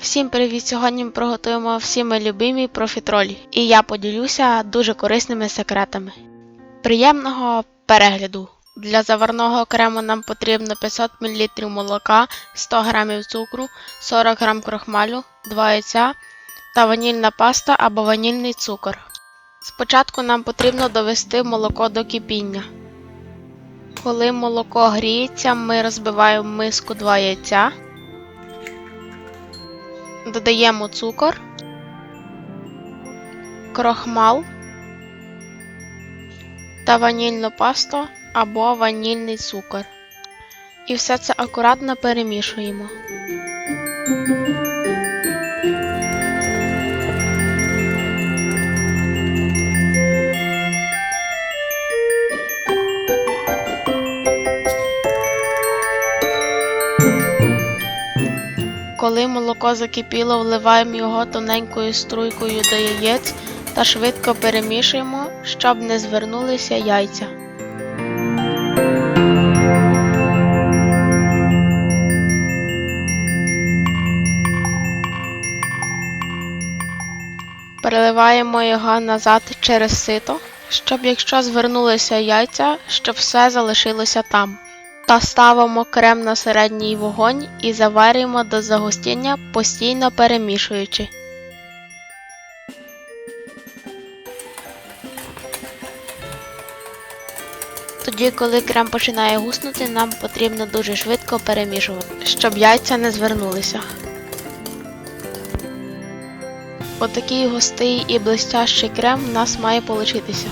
Всім привіт! Сьогодні ми приготуємо всі ми любимі профітролі, і я поділюся дуже корисними секретами. Приємного перегляду! Для заварного крему нам потрібно 500 мл молока, 100 г цукру, 40 г крохмалю, 2 яйця та ванільна паста або ванільний цукор. Спочатку нам потрібно довести молоко до кипіння. Коли молоко гріється, ми розбиваємо миску 2 яйця. Додаємо цукор, крохмал та ванільну пасту або ванільний цукор. І все це акуратно перемішуємо. Коли молоко закипіло, вливаємо його тоненькою струйкою до яєць та швидко перемішуємо, щоб не звернулися яйця. Переливаємо його назад через сито, щоб якщо звернулися яйця, щоб все залишилося там. Та ставимо крем на середній вогонь і заварюємо до загустіння, постійно перемішуючи. Тоді, коли крем починає гуснути, нам потрібно дуже швидко перемішувати, щоб яйця не звернулися. Отакий густий і блистящий крем в нас має получитися.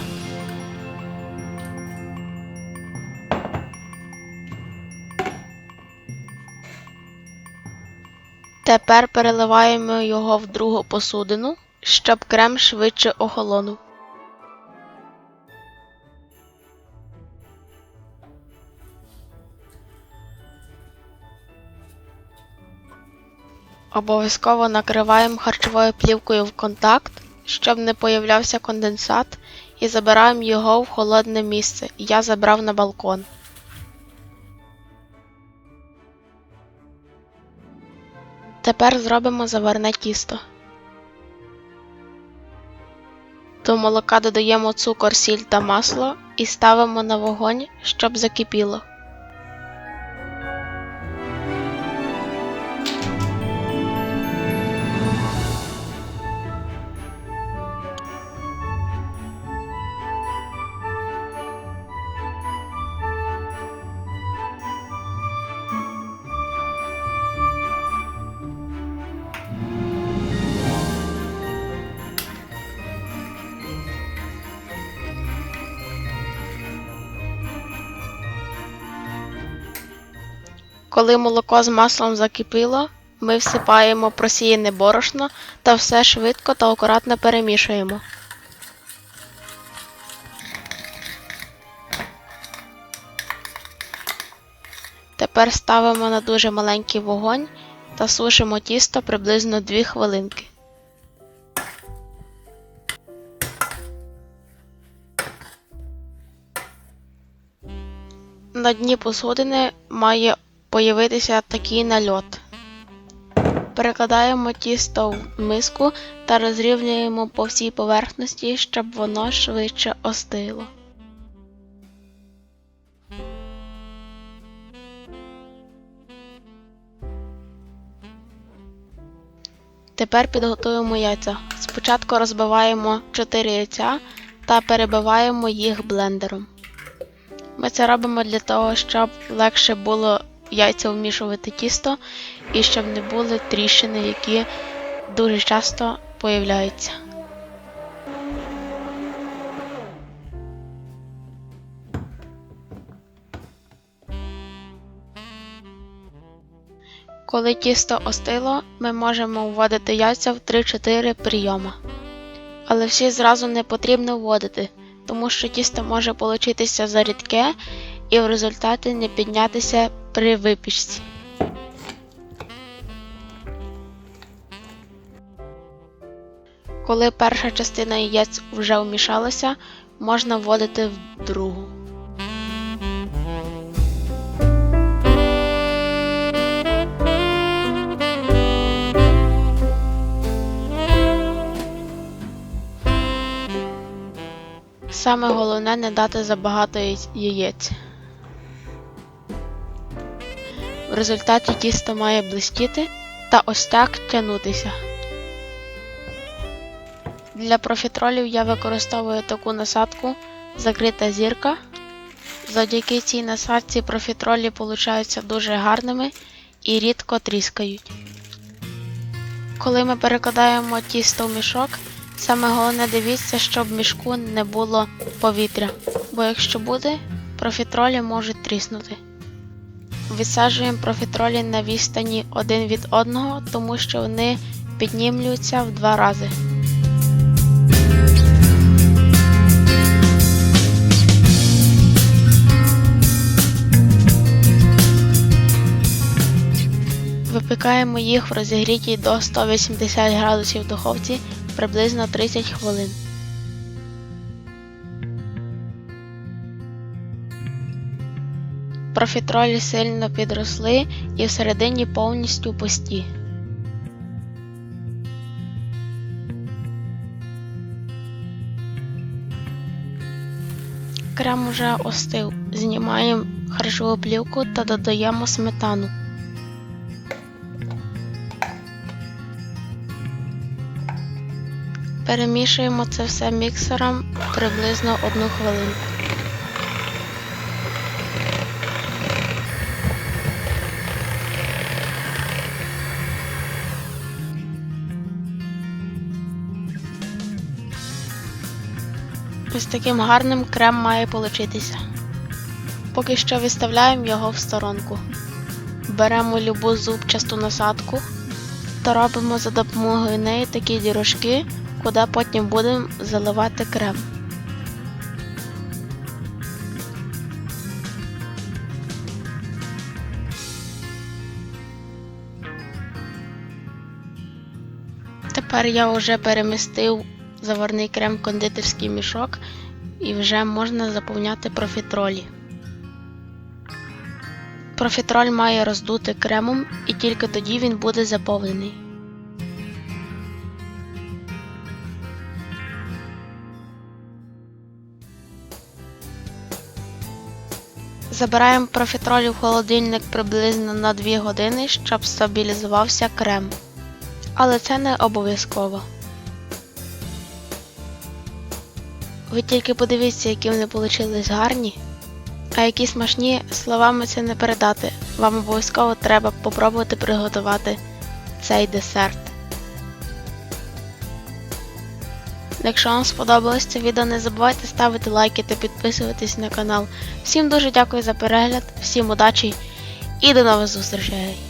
Тепер переливаємо його в другу посудину, щоб крем швидше охолонув. Обов'язково накриваємо харчовою плівкою в контакт, щоб не появлявся конденсат, і забираємо його в холодне місце. Я забрав на балкон. Тепер зробимо заварне тісто. До молока додаємо цукор, сіль та масло і ставимо на вогонь, щоб закипіло. Коли молоко з маслом закипіло, ми всипаємо просіяне борошно та все швидко та акуратно перемішуємо. Тепер ставимо на дуже маленький вогонь та сушимо тісто приблизно 2 хвилинки. На дні посудини має появитися такий нальот. Перекладаємо тісто в миску та розрівнюємо по всій поверхності, щоб воно швидше остило. Тепер підготуємо яйця. Спочатку розбиваємо 4 яйця та перебиваємо їх блендером. Ми це робимо для того, щоб легше було яйця вмішувати тісто і щоб не були тріщини, які дуже часто появляються. Коли тісто остило, ми можемо вводити яйця в 3-4 прийоми. Але всі зразу не потрібно вводити, тому що тісто може получитися зарідке і в результаті не піднятися при випічці. Коли перша частина яєць вже вмішалася, можна вводити в другу. Саме головне не дати забагато яєць. Результаті тісто має блистіти та ось так тягнутися. Для профітролів я використовую таку насадку закрита зірка. Завдяки цій насадці профітролі получаються дуже гарними і рідко тріскають. Коли ми перекладаємо тісто в мішок, саме головне дивіться, щоб в мішку не було повітря, бо якщо буде, профітролі можуть тріснути. Висаджуємо профітролі на відстані один від одного, тому що вони піднімлюються в два рази. Випікаємо їх в розігрітій до 180 градусів духовці приблизно 30 хвилин. Профітролі сильно підросли і всередині повністю пусті. Крем уже остив. Знімаємо харчову плівку та додаємо сметану. Перемішуємо це все міксером приблизно одну хвилину. Ось таким гарним крем має получитися. Поки що виставляємо його в сторонку. Беремо любу зубчасту насадку та робимо за допомогою неї такі дірожки, куди потім будемо заливати крем. Тепер я вже перемістив заварний крем-кондитерський мішок і вже можна заповняти профітролі. Профітроль має роздути кремом і тільки тоді він буде заповнений. Забираємо профітролі в холодильник приблизно на 2 години, щоб стабілізувався крем. Але це не обов'язково. Ви тільки подивіться, які вони получились гарні. А які смачні словами це не передати. Вам обов'язково треба попробувати приготувати цей десерт. Якщо вам сподобалось це відео, не забувайте ставити лайки та підписуватись на канал. Всім дуже дякую за перегляд, всім удачі і до нових зустрічей!